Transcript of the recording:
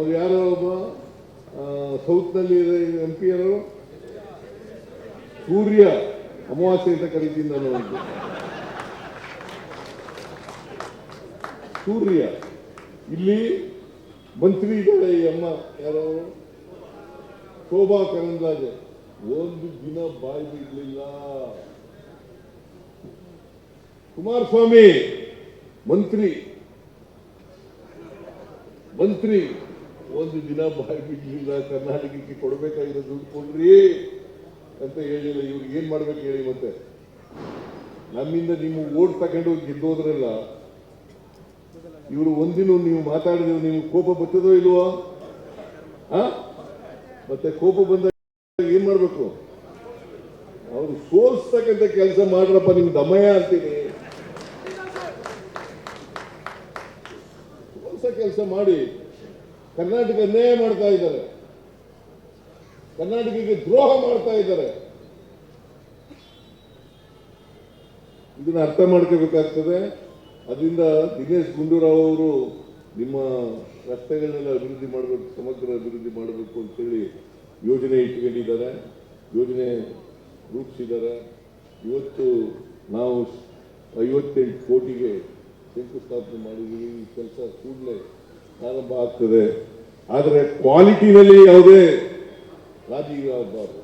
ಅವ್ರು ಯಾರೋ ಒಬ್ಬ ಸೌತ್ನಲ್ಲಿ ಎಂ ಪಿ ಅವರು, ಸೂರ್ಯ ಅಮಾವಾಸ್ಯೆ ಅಂತ ಕರಿತೀನಿ ನಾನು. ಸೂರ್ಯ, ಇಲ್ಲಿ ಮಂತ್ರಿ ಇದ್ದಾರೆ ಈ ಅಮ್ಮ, ಯಾರೋ ಶೋಭಾ ಕರಂದ್ಲಾಜೆ, ಒಂದು ದಿನ ಬಾಯಿ ಬಿಡ್ಲಿಲ್ಲ. ಕುಮಾರಸ್ವಾಮಿ, ಮಂತ್ರಿ ಮಂತ್ರಿ. ಒಂದು ದಿನ ಬಾಯಿ ಬಿಡ್ಲಿಲ್ಲ ಕರ್ನಾಟಕಕ್ಕೆ ಕೊಡಬೇಕಾಗಿರೋ ದುಡ್ಡು ಕೊಡ್ರಿ ಅಂತ ಹೇಳಿಲ್ಲ. ಇವ್ರಿಗೆ ಏನ್ ಮಾಡ್ಬೇಕು ಹೇಳಿ ಮತ್ತೆ? ನಮ್ಮಿಂದ ನೀವು ಓಟ್ ತಗೊಂಡು ಗೆದ್ದೋದ್ರಲ್ಲ, ಇವರು ಒಂದಿನ ನೀವು ಮಾತಾಡಿದ್ರೆ ನೀವು ಕೋಪ ಬರ್ತದೋ ಇಲ್ವೋ? ಆ ಮತ್ತೆ ಕೋಪ ಬಂದಾಗ ಏನ್ ಮಾಡ್ಬೇಕು? ಅವ್ರು ಸೋಲ್ಸ್ತಕ್ಕಂಥ ಕೆಲಸ ಮಾಡ್ರಪ್ಪ ನಿಮ್ ದಮಯ ಅಂತೀನಿ. ಸೋಲ್ಸ ಕೆಲಸ ಮಾಡಿ. ಕರ್ನಾಟಕ ಅನ್ಯಾಯ ಮಾಡ್ತಾ ಇದ್ದಾರೆ. ಕರ್ನಾಟಕಕ್ಕೆ ದ್ರೋಹ ಮಾಡ್ತಾ ಇದ್ದಾರೆ. ಇದನ್ನ ಅರ್ಥ ಮಾಡ್ಕೋಬೇಕಾಗ್ತದೆ. ಅದರಿಂದ ದಿನೇಶ್ ಗುಂಡೂರಾವ್ ಅವರು ನಿಮ್ಮ ರಸ್ತೆಗಳನ್ನೆಲ್ಲ ಅಭಿವೃದ್ಧಿ ಮಾಡಬೇಕು, ಸಮಗ್ರ ಅಭಿವೃದ್ಧಿ ಮಾಡಬೇಕು ಅಂತೇಳಿ ಯೋಜನೆ ಇಟ್ಕೊಂಡಿದ್ದಾರೆ. ಯೋಜನೆ ರೂಪಿಸಿದ್ದಾರೆ. ಇವತ್ತು ನಾವು ಐವತ್ತೆಂಟು ಕೋಟಿಗೆ ಶಂಕುಸ್ಥಾಪನೆ ಮಾಡಿದ್ದೀವಿ. ಈ ಕೆಲಸ ಕೂಡಲೇ ಪ್ರಾರಂಭ ಆಗ್ತದೆ ಆದರೆ ಕ್ವಾಲಿಟಿನಲ್ಲಿ ಯಾವುದೇ ರಾಜಿ ಆಗಬಾರ್ದು.